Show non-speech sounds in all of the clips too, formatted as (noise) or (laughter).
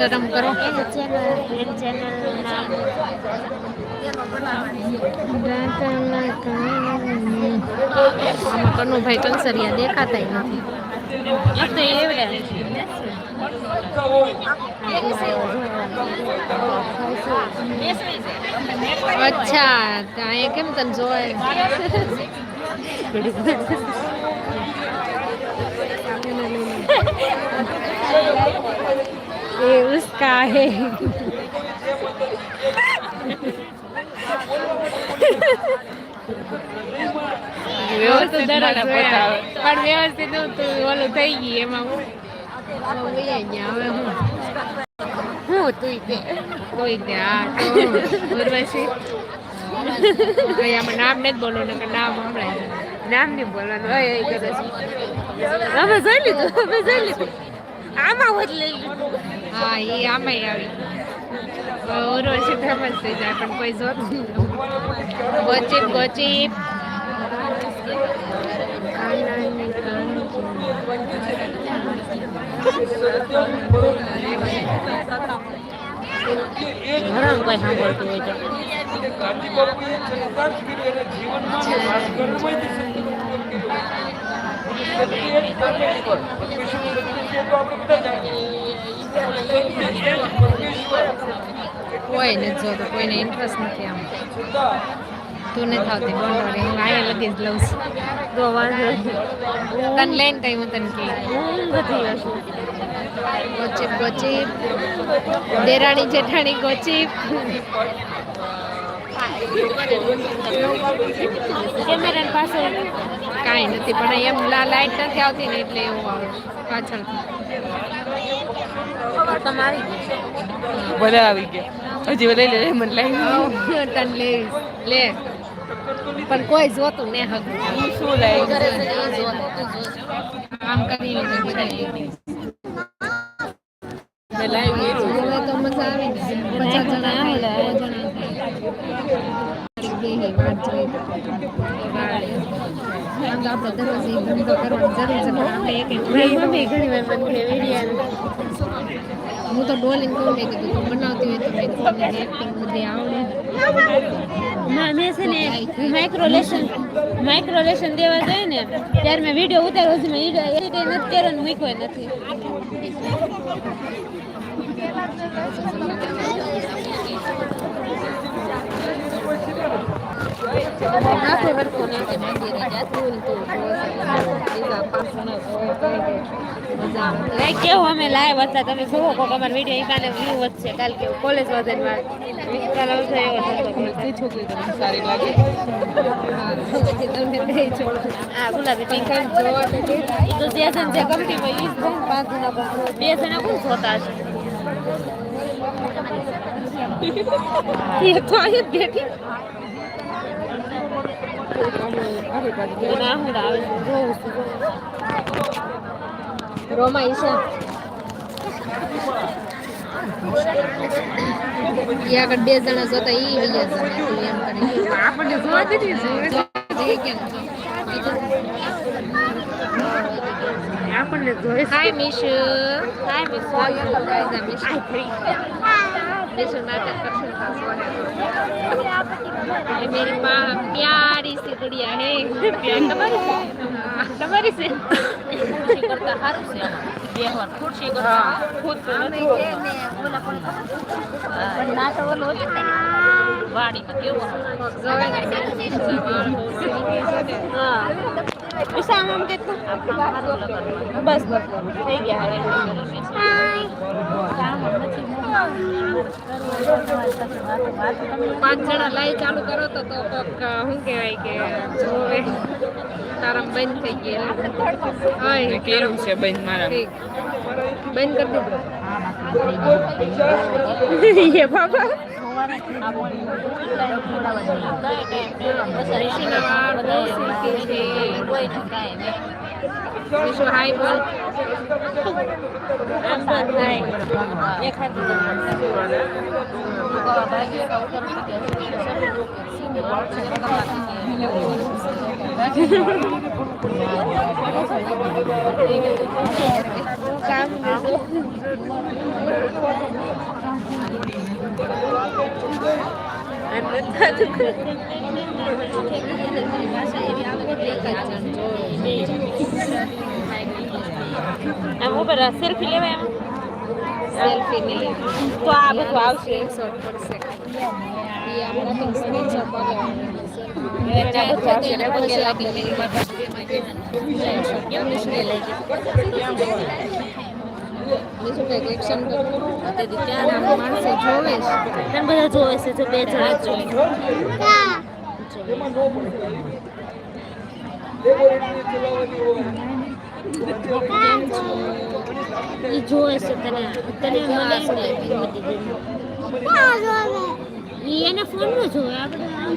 ગરમ કરો. આમાં કનુભાઈ કંસરિયા દેખાતા નથી. અચ્છા ત્યાં કેમ તને જોવાય (laughs) ये उसका है વ્યવસ્થિત પણ વ્યવસ્થિત નહોતું ઓલું થઈ ગઈ એમાં હું હવે હું હું તું તે કોઈ તે હા તો ઉર્વશી કઈ આમાં નામ નથી બોલવું ને નામ હમણાં નામ નહીં બોલવાનું હોય એ કરે છે અમે જોઈ લીધું અમે જોઈ લીધું આમાં હોત લઈ લીધું હા એ આમાં આવી ઉર્વશી ફેમસ થઈ જાય પણ કોઈ જોત ગોચીપ ગોચીપ ઘણા કોઈ સાંભળતું હોય છે ગાંધી બાપુએ ચરિતાર્થ કર્યું અને જીવનમાં કોઈ નથી જોતો કોઈને ઇન્ટરેસ્ટ નથી આમ. તું નથી આવતી બોલો રે હું આયા લગી જ લઉં છું. તો વાંધો તને લઈને કઈ હું તને કહી ગોચીપ ગોચીપ. દેરાણી જેઠાણી ગોચીપ. કેમેરા પાસે કાંઈ નથી પણ એમ લા લાઈટ નથી આવતી ને એટલે એવું આવે. પાછળ તમારી બધા આવી ગયા. હજી લઈ લે મને લઈ તને લેવીશ. લે. પણ કોઈ જોતું ને હું શું લઈ આમ કરીને તો મજા આવી પચાસ જણા જણા આપણે દરરોજ ધંધો કરવાની જરૂર છે પણ આપણે એક એક ઘણી વાર મને કહે વિડિયા હું તો ડોલીને કહું, મેં કીધું બનાવતી હોય તો મેં કીધું એક્ટિંગ બધી આવડે. મેં છે ને માઇક્રો લેશન માઇક્રો લેશન દેવા જાય ને, ત્યારે મેં વીડિયો ઉતાર્યો છે, મેં એડિટ નથી કર્યો ને મૂક્યો નથી. નાખો હરખું નાખે મંદિરે જાતું ને તું બીજા પાછું ના મજા આવે લાઈક કેવું અમે લાઈવ હતા તમે જોવો કોક અમારા વીડિયો એકાને વ્યૂ વધશે કાલ કેવું કોલેજ વધનમાં કાલ આવશે એવો ધંધો કરો. તું છોકરી તમને સારી લાગે તમને દઈ છોડ આ ગુલાબી પિંક જોવા તો કે એ તો જે જણ જે કંપનીમાં યુઝ થાય ને પાંચ જણા પર બે જણા કોણ જોતા હશે એ તો અહીં જ બેઠી અને આ હું આવે છે જોઉં છું રોમા ઈશા આગળ બે જણા જોતા ઈ વૈયા જણા એમ કરી આપણને જોવા દીધી આપણને જોઈ હાય મિશ હાય મિશ હાય મિશુ मिशु नाटक करते ये मेरी माँ प्यारी सी गुड़िया है प्यार तुम्हारी से तुम्हारी से ખુરશી કરતા સારું છે બેહવાર ખુરશી કરતા ખુદ તો નથી પણ ના તો ઓલો વાડીમાં કેવો હા વિશામ આમ કે બસ બસ થઈ ગયા હવે પાંચ જણા લાઈ ચાલુ કરો તો તો કોક શું કહેવાય કે જોવે. તારા બંધ થઈ ગયા. એ કેવું છે બંધ મારા ઠીક. બંધ કરી દીધું. એ બાબા. ઋષિના વાળ બહુ સિલ્કી છે. 你说还看这个嗯好的嗯好的嗯这个 આમ ઉપર સેલ્ફી લેવાય આમ સેલ્ફી ની તો આ બધું આવશે સ્ક્રીનશોટ પડશે ઈ આપણે સ્ક્રીનશોટ પાડવાનો એટલે આ બધું આવશે એટલે પગે પછી લાગી બીજું કંઈક એક્શન કરવું ત્યાં માણસો જોવે છે તને બધા જોવે છે જો બે જણા જ જોવે એમાં નો પડે. ઈ જોવે છે તને તને મને એને ફોન નો જોવે આપણે આમ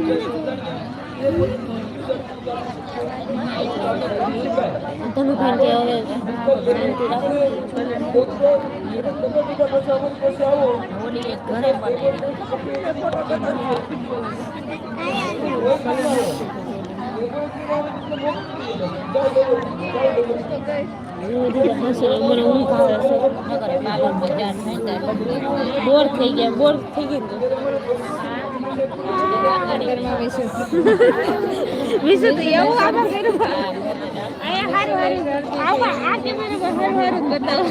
ધનુભાઈ કે હવે શાંતિ રાખો. તમે બીજા પછી અમારી પાસે આવો હોળી એક ઘરે બનાવી મને ઊંઘ આવે છે બોર થઈ ગયા બોર થઈ ગયું ઘરમાં બેસું વિશે તો એવું આમાં કર્યું અહીંયા હારું હારું આવા આ કે મને હારું હારું બતાવો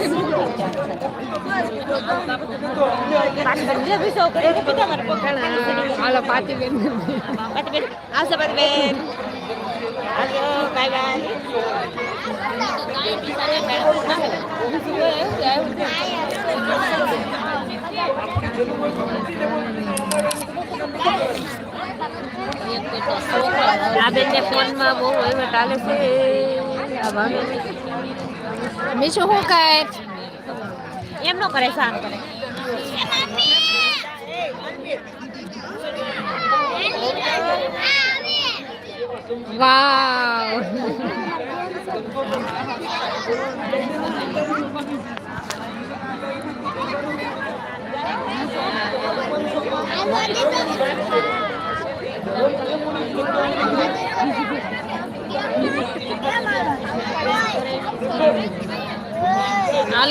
પાછળ જે વિશે કરે કે પિતા મારે પકડ હાલો પાતી બેન પાટબેન આવશે પાટબેન આવજો બાય બાય આ બેનને ફોનમાં બહુ વહીવટ ચાલે છે આ ભાભી બીજું શું કાંઈ એમ નો કરે શાંત કરે વાવ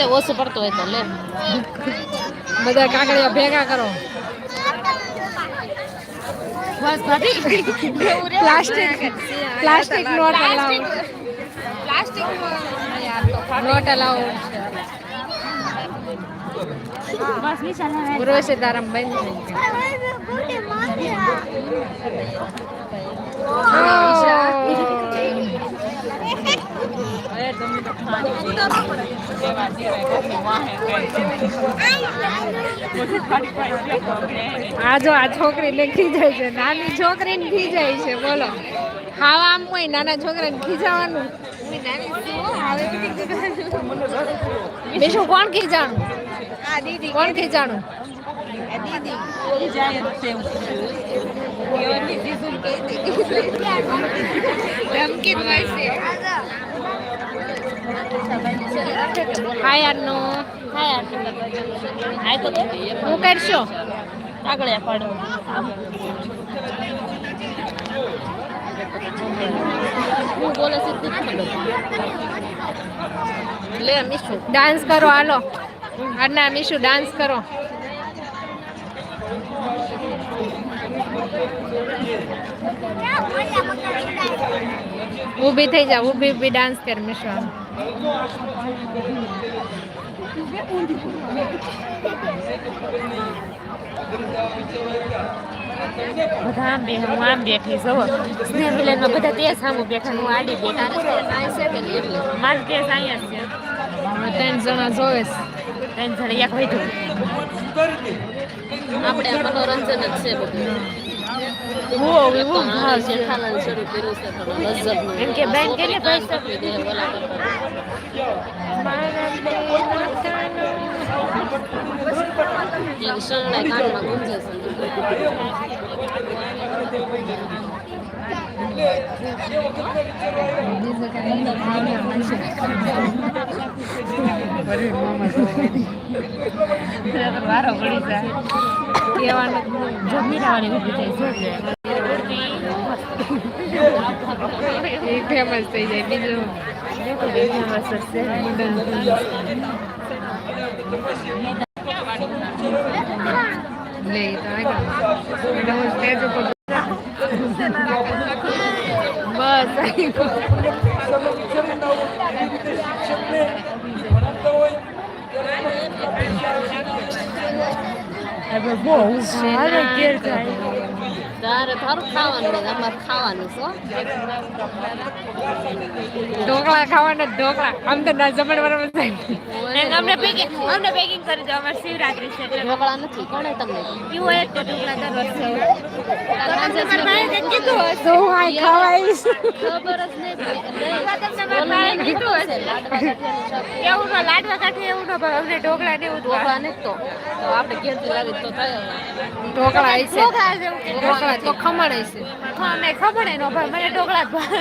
હાલે ઓછું પડતું હોય તો લે બધા કાકડિયા ભેગા કરો બસ ભાભી plastic plastic not allow not allow બસ નિશાન પૂર્વ છે તારા બંધ થઈ આ જો આ છોકરીને છે. નાની છોકરીને ખીજાય છે. બોલો. ખાવા આમ હોય, નાના છોકરાને ખીજાવાનું? બીજું કોણ ખીજાણું? કોણ ખીજાણું? ધમકી જ મળશે હા યારનો હા યાર આય તો દે હું કરશો આગળ પાડો હું બોલે છે તે ખબર લે મીઠું ડાન્સ કરો હાલો અરના મીશુ ડાન્સ કરો ઊભી થઈ જા ઊભી ઊભી ડાન્સ કર મીશુ હાલો. બધા આમ બે હું આમ બેઠી જવો સ્નેહ વિલેનમાં બધા તે સામું બેઠા હું આડી બેઠા. મારું તે અહીંયા જ છે. ત્રણ જણા જોવે છે. ત્રણ જણા એક વધ્યું આપણે મનોરંજન જ છે બધું. હું એવું હા જેઠાલાલ શરૂ કર્યું છે થોડું લજ્જતનું એમ કે બેન કે પૈસા શરણાઈ કાનમાં ગુંજે વારો પડી જાય ફેમસ થઈ જાય બીજું ફેમસ હશે બસ વિચારનો વિચાર જ ના હોય એવી રીતે શિક્ષકને ભણાવતા હોય ત્યારે બહુ સારા ગેરકાયદા તારે તારું ખાવાનું હોય અમારે ખાવાનું છો ઢોકળા ખાવાના ઢોકળા આમ તો ના જમણવારમાં થાય. અમને પેકિંગ અમને પેકિંગ કરી દો અમારે શિવરાત્રી છે એટલે ઢોકળા નથી કોણે તમને એવું હોય તો ઢોકળા દર કીધું. તો હું આ ખાવા આવીશ ખબર જ નહીં કીધું હશે. એવું ન લાડવા કાઢે એવું ન ભાવે અમને ઢોકળા ને એવું ઢોકળા તો આપણે ઘેરથી લાવી તો ઢોકળા તો ખમણ હશે હા, ખબર એનો ભાઈ મને ઢોકળા જ ભાવે.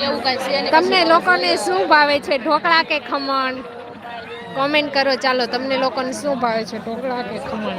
એવું કઈ છે તમને લોકોને શું ભાવે છે ઢોકળા કે ખમણ? કોમેન્ટ કરો ચાલો તમને લોકોને શું ભાવે છે ઢોકળા કે ખમણ?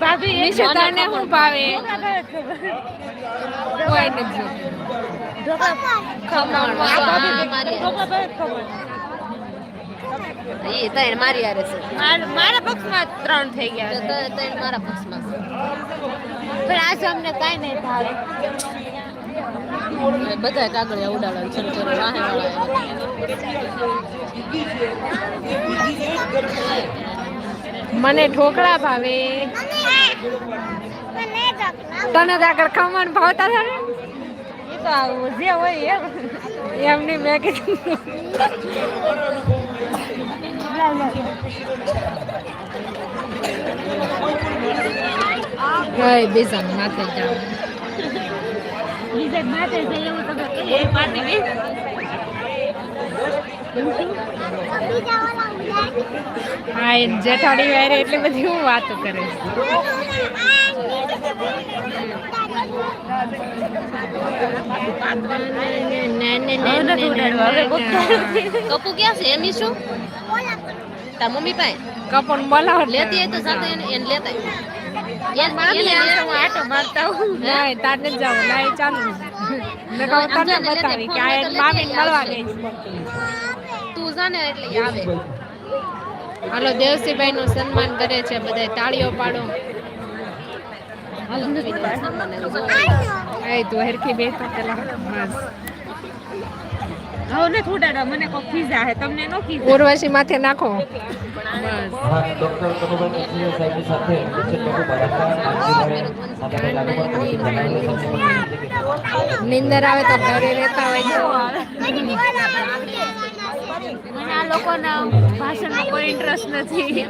ભાભી એ તને શું ભાવે? કોઈ નથી. ખમણ મારી હારે છે. મારા પક્ષમાં ત્રણ થઈ ગયા તો છે. ત- મારા પક્ષમાં પણ આજે અમને કાંઈ નહીં ભાવે. બધા કાગળિયા ઉડાડે છે છે વાહે વાળા મને ઢોકળા ભાવે. તને તો આગળ ખમણ ભાવતા હતા ને? એ તો આવું જે હોય એમ. એમની મેં કીધું. ગઈ બીજા માથે જાવ બીજા માથે જઈ એવું તમે કહીએ એ પાર્ટી બી હા એ જેઠાડી વારે એટલે બધી હું વાતો કરે કપુ ક્યાં છે? એની શું? તાર મમ્મી પાસે? કપન બોલાવો લેતી તો સાથે એને એને લેતા આય. મામી હું આટો મારતા હું ના તાર ને જાવ લાઈ ચાલુ મેં કહું તને બતાવી કે આ મામી મળવા ગઈ. તું જાને એટલે ઈ આવે. હાલો દેવસીભાઈ નું સન્માન કરે છે બધા તાળીઓ પાડો. એ તું હરખી બેઠો પેલા. બસ. હવે નથી ઉડાડવા. મને કોઈ ખીજા હે. તમને નો ખીજા. ઉર્વશી માથે નાખો. બસ. હા ડોક્ટર કનુભાઈ સિંહ સાહેબની સાથે કિશન બાબુ ભરાતા માનજીભાઈ સાથે લાગુ પડતી નિંદર આવે તો ઘરે રહેતા હોય તો. મને આ લોકોના ભાષણમાં કોઈ ઇન્ટરેસ્ટ નથી.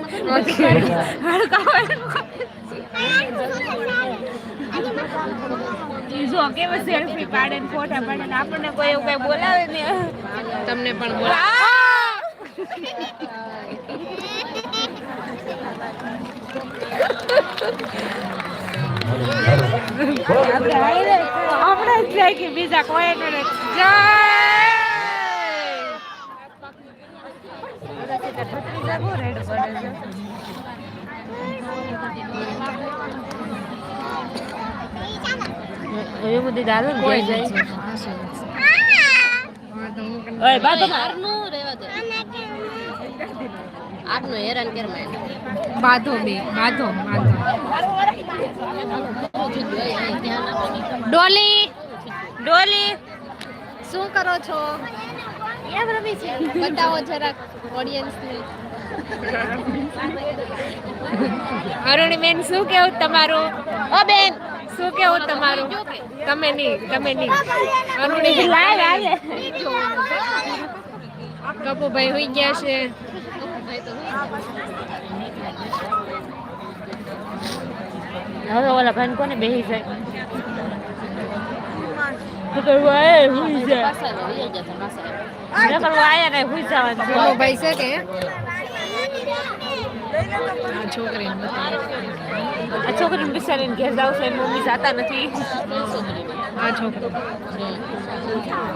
જો સેલ્ફી પાડે ને ફોટા પાડે ને આપણને કોઈ એવું કઈ બોલાવે ને? તમને પણ બોલ આપણે જાય કે બીજા કોઈ ભત્રીજા બહુ છે. બધી દારૂ કોઈ જાય નથી. ઓય બાતો આરનું રહેવા દે આરનું હેરાન કરમાં બાંધો બે બાંધો બાંધો ડોલી ડોલી, શું કરો છો એમ રમી છે? બતાવો જરાક ઓડિયન્સ ને. અરુણી બેન શું કેવું તમારું? ઓ બેન. શું કેવું તમારું? તમે નહીં તમે નહીં. અરુણી લાઈવ આવે કપુભાઈ હોઈ ગયા છે. હવે ઓલા ભાઈ કોને બેસી જાય? કરવું આયે હુઈ જાય ન કરવું આયા ને હુઈ જવાનું છે. ભાઈ છે કે આ છોકરી આ છોકરીને બિચારીને ઘેર જાવ છે મમ્મી જાતા નથી. આ છોકરી.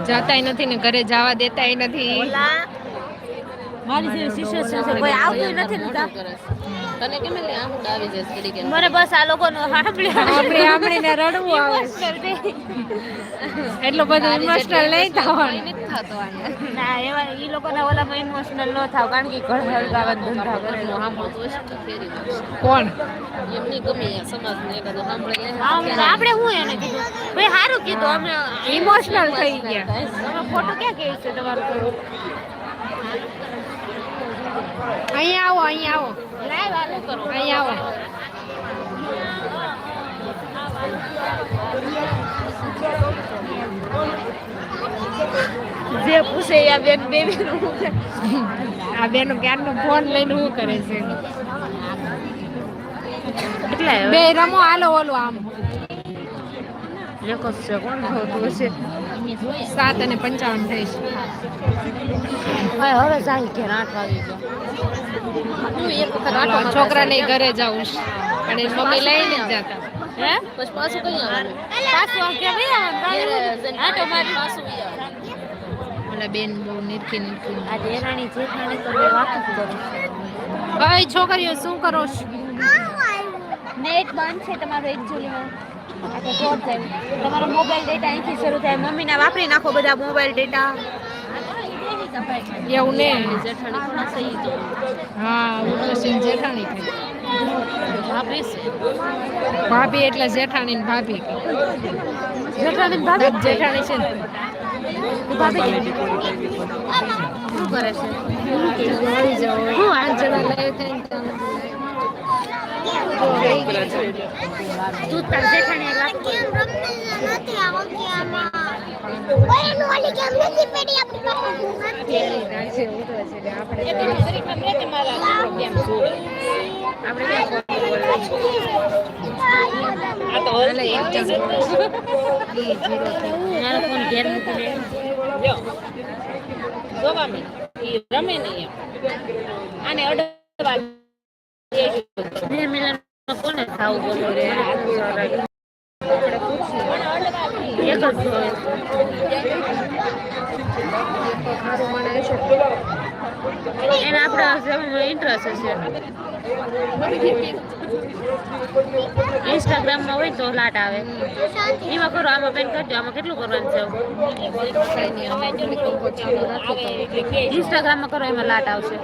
જાતાય નથી ને ઘરે જવા દેતાય નથી. મારી સિચ્યુએશન છે કોઈ આવતું નથી ને તને કેમ એટલે આમ ડાવી જશે ઘડી કે મને બસ આ લોકોનું સાંભળ્યા આપણે આપણને રડવું આવે. એટલો બધો ઇમોશનલ નહીં થવાનું. ના એવા ઈ લોકોના ઓલામાં ઇમોશનલ ન થાવ કારણ કે ઘર હળગાવા ધંધા ફેરી કોણ? એમની ગમે સમાજ ને એકાદો સાંભળે લે. આપણે હું એને કીધું? ભાઈ સારું કીધું અમે ઇમોશનલ થઈ ગયા. તમે ફોટો ક્યાં કહે છે તમારું? કરું અહીંયા આવો અહીંયા આવો. અહીંયા આવો. જે પૂછે આ બેન બેબી નું આ બેન ક્યારનો ફોન લઈને શું કરે છે? બે રમો હાલો ઓલું આમ. લેખો છે કોણ હોતું હશે સાત અને પંચાવન થઈ છે. હવે સાંજ કે ઘેર આઠ વાગી ગયા. હું એક વખત હાલો, છોકરાને ઘરે જાઉં છે. અને એની મમ્મી લઈને જ જતા. હે? પછી પાછું કઈ આવે પાછું આટો મારી ઓલા બેન બહુ નિરખી નિરખી. આ દેરાણી જેઠાણી તો બહુ વાતું જ ભાઈ છોકરીઓ શું કરો છો? નેટ બંધ છે તમારો એક જાય તમારો મોબાઈલ ડેટા અહીંથી શરૂ થાય. મમ્મીને વાપરી નાખો બધા મોબાઈલ ડેટા એવું ને? જેઠાણી હા ઉર્વશી જેઠાણી ભાભી ભાભી એટલે જેઠાણી ને ભાભી. જેઠાણી ને ભાભી? જેઠાણી છે ભાભી શું કરે છે? હું આઠ જણા લઈ તું તાર જેઠાણી લાગ મારો ફોન ઘેર મૂકી દે જો મામી ઈ રમે નહીં આને અડવા કોને ખાવું બોલો રે એક જ એને આપણા ઇન્ટરેસ્ટ હશે ઇન્સ્ટાગ્રામમાં હોય તો લાટ આવે એમાં કરો આમાં પેન કરજો આમાં કેટલું કરવાનું છે ઇન્સ્ટાગ્રામમાં કરો, એમાં લાટ આવશે.